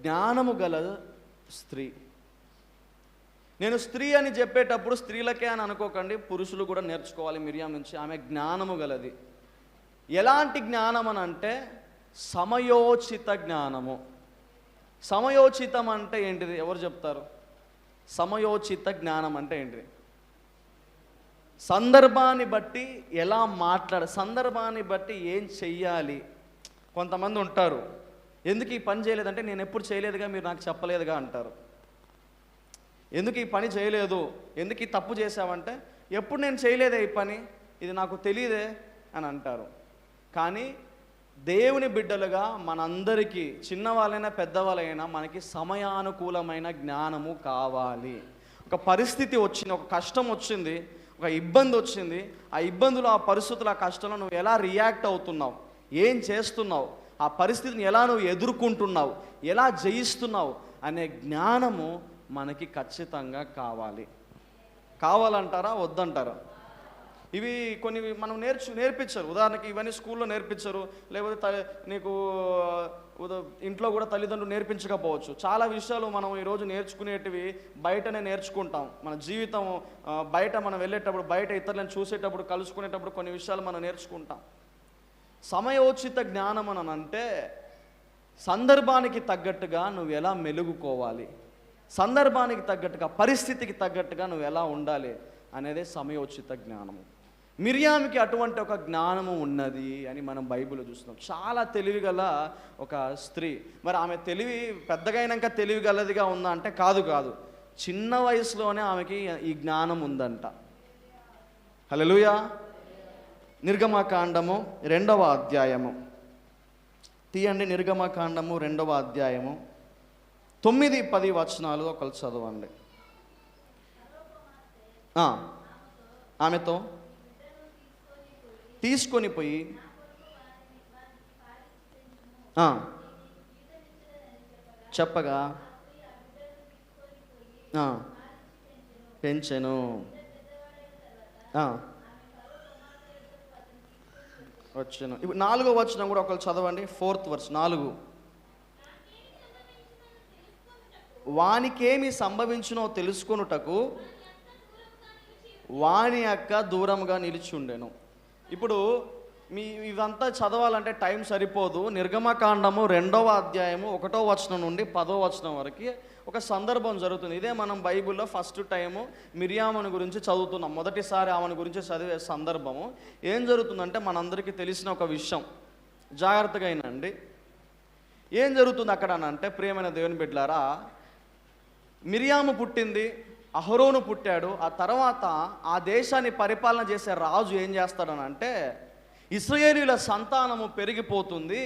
జ్ఞానము గల స్త్రీ. నేను స్త్రీ అని చెప్పేటప్పుడు స్త్రీలకే అని అనుకోకండి పురుషులు కూడా నేర్చుకోవాలి మిరియా నుంచి. ఆమె జ్ఞానము గలది. ఎలాంటి జ్ఞానం అని అంటే సమయోచిత జ్ఞానము. సమయోచితం అంటే ఏంటిది? ఎవరు చెప్తారు? సమయోచిత జ్ఞానం అంటే ఏంటిది? సందర్భాన్ని బట్టి ఎలా మాట్లాడ సందర్భాన్ని బట్టి ఏం చెయ్యాలి? కొంతమంది ఉంటారు. ఎందుకు ఈ పని చేయలేదంటే నేను ఎప్పుడు చేయలేదుగా మీరు నాకు చెప్పలేదుగా అంటారు. ఎందుకు ఈ పని చేయలేదు? ఎందుకు ఈ తప్పు చేసావంటే ఎప్పుడు నేను చేయలేదే ఈ పని? ఇది నాకు తెలియదే అని అంటారు. కానీ దేవుని బిడ్డలుగా మనందరికీ చిన్నవాళ్ళైనా పెద్దవాళ్ళైనా మనకి సమయానుకూలమైన జ్ఞానము కావాలి. ఒక పరిస్థితి వచ్చింది ఒక కష్టం వచ్చింది ఒక ఇబ్బంది వచ్చింది. ఆ ఇబ్బందులు ఆ పరిస్థితులు ఆ కష్టంలో నువ్వు ఎలా రియాక్ట్ అవుతున్నావు? ఏం చేస్తున్నావు? ఆ పరిస్థితిని ఎలా నువ్వు ఎదుర్కొంటున్నావు? ఎలా జయిస్తున్నావు? అనే జ్ఞానము మనకి ఖచ్చితంగా కావాలి. కావాలంటారా? వద్దంటారా? ఇవి కొన్ని మనం నేర్చు నేర్పించరు. ఉదాహరణకి ఇవన్నీ స్కూల్లో నేర్పించరు. లేకపోతే త నీకు ఉద- ఇంట్లో కూడా తల్లిదండ్రులు నేర్పించకపోవచ్చు. చాలా విషయాలు మనం ఈరోజు నేర్చుకునేటివి బయటనే నేర్చుకుంటాం. మన జీవితం బయట మనం వెళ్ళేటప్పుడు బయట ఇతరులను చూసేటప్పుడు కలుసుకునేటప్పుడు కొన్ని విషయాలు మనం నేర్చుకుంటాం. సమయోచిత జ్ఞానం అని అంటే సందర్భానికి తగ్గట్టుగా నువ్వు ఎలా మెలుగుకోవాలి? సందర్భానికి తగ్గట్టుగా పరిస్థితికి తగ్గట్టుగా నువ్వు ఎలా ఉండాలి అనేది సమయోచిత జ్ఞానము. మిరియామికి అటువంటి ఒక జ్ఞానము ఉన్నది అని మనం బైబిల్ చూస్తున్నాం. చాలా తెలివిగల ఒక స్త్రీ. మరి ఆమె తెలివి పెద్దగైనాక తెలివి గలదిగా ఉందా అంటే కాదు కాదు. చిన్న వయసులోనే ఆమెకి ఈ జ్ఞానం ఉందంట. హలో నిర్గమకాండము రెండవ అధ్యాయము. తీయండి నిర్గమకాండము రెండవ అధ్యాయము. తొమ్మిది పది వచనాలు ఒకరు చదవండి. ఆమెతో తీసుకొని పోయి చెప్పగా ఆ, పెంచెను. ఆ. వచ్చాను. ఇప్పుడు నాలుగో వచనం కూడా ఒకరు చదవండి. ఫోర్త్ వర్స్ నాలుగు. వానికేమి సంభవించునో తెలుసుకొనుటకు వాని యొక్క దూరంగా నిలిచి ఇప్పుడు మీ ఇదంతా చదవాలంటే టైం సరిపోదు. నిర్గమకాండము రెండవ అధ్యాయము ఒకటో వచనం నుండి పదో వచనం వరకు ఒక సందర్భం జరుగుతుంది. ఇదే మనం బైబిల్లో ఫస్ట్ టైము మిరియామని గురించి చదువుతున్నాం. మొదటిసారి ఆమెను గురించి చదివే సందర్భము. ఏం జరుగుతుందంటే మనందరికీ తెలిసిన ఒక విషయం. జాగ్రత్తగా అయినండి ఏం జరుగుతుంది అక్కడ అని అంటే ప్రియమైన దేవుని బిడ్డలారా మిరియాము పుట్టింది అహరోను పుట్టాడు ఆ తర్వాత ఆ దేశాన్ని పరిపాలన చేసే రాజు ఏం చేస్తాడనంటే ఇస్రయేలీల సంతానము పెరిగిపోతుంది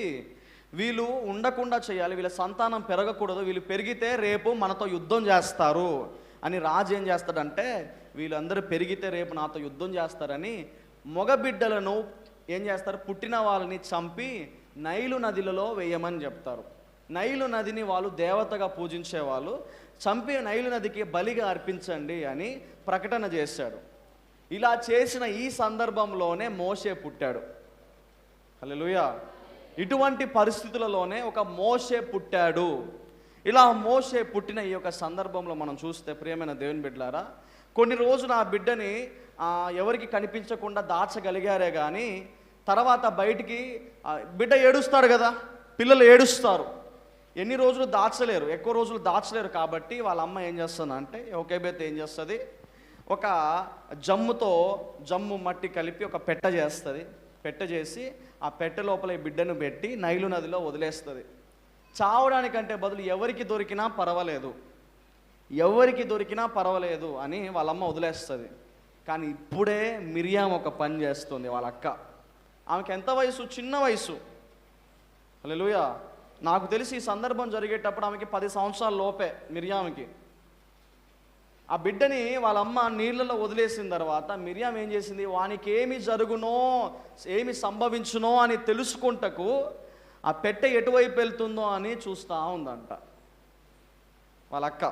వీళ్ళు ఉండకుండా చేయాలి వీళ్ళ సంతానం పెరగకూడదు వీళ్ళు పెరిగితే రేపు మనతో యుద్ధం చేస్తారు అని రాజు ఏం చేస్తాడంటే వీళ్ళందరూ పెరిగితే రేపు నాతో యుద్ధం చేస్తారని మగబిడ్డలను ఏం చేస్తారు పుట్టిన వాళ్ళని చంపి నైలు నదిలలో వేయమని చెప్తారు. నైలు నదిని వాళ్ళు దేవతగా పూజించేవాళ్ళు. చంపి నైలు నదికి బలిగా అర్పించండి అని ప్రకటన చేశాడు. ఇలా చేసిన ఈ సందర్భంలోనే మోషే పుట్టాడు. హలో ఇటువంటి పరిస్థితులలోనే ఒక మోషే పుట్టాడు. ఇలా మోషే పుట్టిన ఈ యొక్క సందర్భంలో మనం చూస్తే ప్రియమైన దేవుని బిడ్డలారా కొన్ని రోజులు ఆ బిడ్డని ఎవరికి కనిపించకుండా దాచగలిగారే కానీ తర్వాత బయటికి బిడ్డ ఏడుస్తాడు కదా పిల్లలు ఏడుస్తారు. ఎన్ని రోజులు దాచలేరు ఎక్కువ రోజులు దాచలేరు కాబట్టి వాళ్ళ అమ్మ ఏం చేస్తుంది అంటే ఒకేబెత్ ఏం చేస్తుంది? ఒక జమ్ముతో జమ్ము మట్టి కలిపి ఒక పెట్ట చేస్తుంది. పెట్ట చేసి ఆ పెట్టె లోపల ఈ బిడ్డను పెట్టి నైలు నదిలో వదిలేస్తుంది. చావడానికంటే బదులు ఎవరికి దొరికినా పర్వాలేదు. ఎవరికి దొరికినా పర్వాలేదు అని వాళ్ళమ్మ వదిలేస్తుంది. కానీ ఇప్పుడే మిరియాం ఒక పని చేస్తుంది వాళ్ళ అక్క. ఆమెకి ఎంత వయసు? చిన్న వయసు. హల్లెలూయా. నాకు తెలిసి ఈ సందర్భం జరిగేటప్పుడు ఆమెకి పది సంవత్సరాల లోపే మిరియామికి ఆ బిడ్డని వాళ్ళ అమ్మ నీళ్ళలో వదిలేసిన తర్వాత మిరియాం ఏం చేసింది? వానికి ఏమి జరుగునో ఏమి సంభవించునో అని తెలుసుకుంటకు ఆ పెట్టె ఎటువైపు వెళ్తుందో అని చూస్తూ ఉందంట. వాళ్ళ అక్క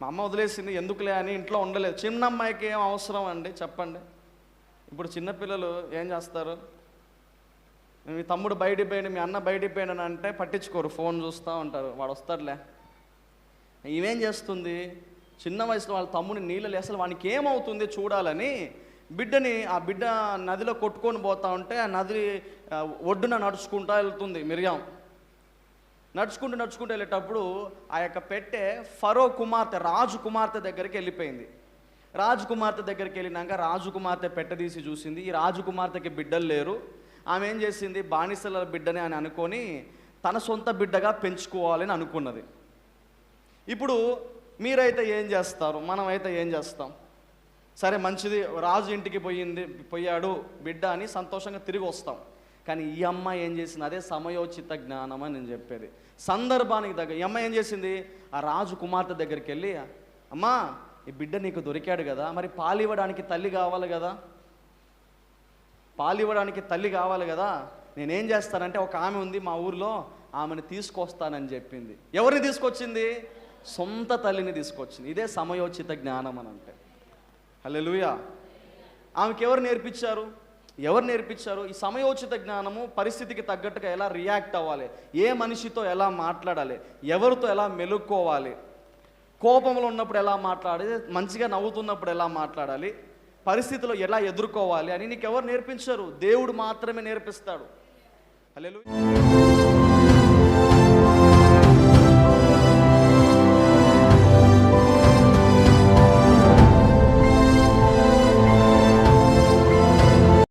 మా అమ్మ వదిలేసింది ఎందుకులే అని ఇంట్లో ఉండలేదు. చిన్న అమ్మాయికి ఏం అవసరం అండి? చెప్పండి. ఇప్పుడు చిన్నపిల్లలు ఏం చేస్తారు? మీ తమ్ముడు బయటికి పోయాడు మీ అన్న బయటికి పోయాడు అంటే పట్టించుకోరు ఫోన్ చూస్తూ ఉంటారు వాడు వస్తాడులే. ఈమెం చేస్తుంది? చిన్న వయసులో వాళ్ళ తమ్ముని నీళ్ళు అసలు వానికి ఏమవుతుంది చూడాలని బిడ్డని ఆ బిడ్డ నదిలో కొట్టుకొని పోతా ఉంటే ఆ నది ఒడ్డున నడుచుకుంటా వెళ్తుంది మిరియాం. నడుచుకుంటూ నడుచుకుంటూ వెళ్ళేటప్పుడు ఆ యొక్క పెట్టె ఫరో కుమార్తె రాజు కుమార్తె దగ్గరికి వెళ్ళిపోయింది. రాజు కుమార్తె దగ్గరికి వెళ్ళినాక రాజు కుమార్తె తీసి చూసింది. ఈ రాజు కుమార్తెకి బిడ్డలు లేరు. ఆమె ఏం చేసింది? బానిసల బిడ్డని అని అనుకొని తన సొంత బిడ్డగా పెంచుకోవాలని అనుకున్నది. ఇప్పుడు మీరైతే ఏం చేస్తారు? మనమైతే ఏం చేస్తాం? సరే మంచిది రాజు ఇంటికి పోయింది పోయాడు బిడ్డ అని సంతోషంగా తిరిగి వస్తాం. కానీ ఈ అమ్మాయి ఏం చేసింది? అదే సమయోచిత జ్ఞానం అని నేను చెప్పేది. సందర్భానికి తగ్గ ఈ అమ్మాయి ఏం చేసింది? ఆ రాజు కుమార్తె దగ్గరికి వెళ్ళి అమ్మా ఈ బిడ్డ నీకు దొరికాడు కదా మరి పాలివ్వడానికి తల్లి కావాలి కదా? పాలివ్వడానికి తల్లి కావాలి కదా? నేనేం చేస్తానంటే ఒక ఆమె ఉంది మా ఊర్లో ఆమెను తీసుకొస్తానని చెప్పింది. ఎవరిని తీసుకొచ్చింది? సొంత తల్లిని తీసుకొచ్చింది. ఇదే సమయోచిత జ్ఞానం అని అంటే. హలెలుయా ఆమెకి ఎవరు నేర్పించారు? ఎవరు నేర్పించారు? ఈ సమయోచిత జ్ఞానము పరిస్థితికి తగ్గట్టుగా ఎలా రియాక్ట్ అవ్వాలి? ఏ మనిషితో ఎలా మాట్లాడాలి? ఎవరితో ఎలా మెలుక్కోవాలి? కోపంలో ఉన్నప్పుడు ఎలా మాట్లాడాలి? మంచిగా నవ్వుతున్నప్పుడు ఎలా మాట్లాడాలి? పరిస్థితిలో ఎలా ఎదుర్కోవాలి అని నీకు ఎవరు నేర్పించరు? దేవుడు మాత్రమే నేర్పిస్తాడు. హలో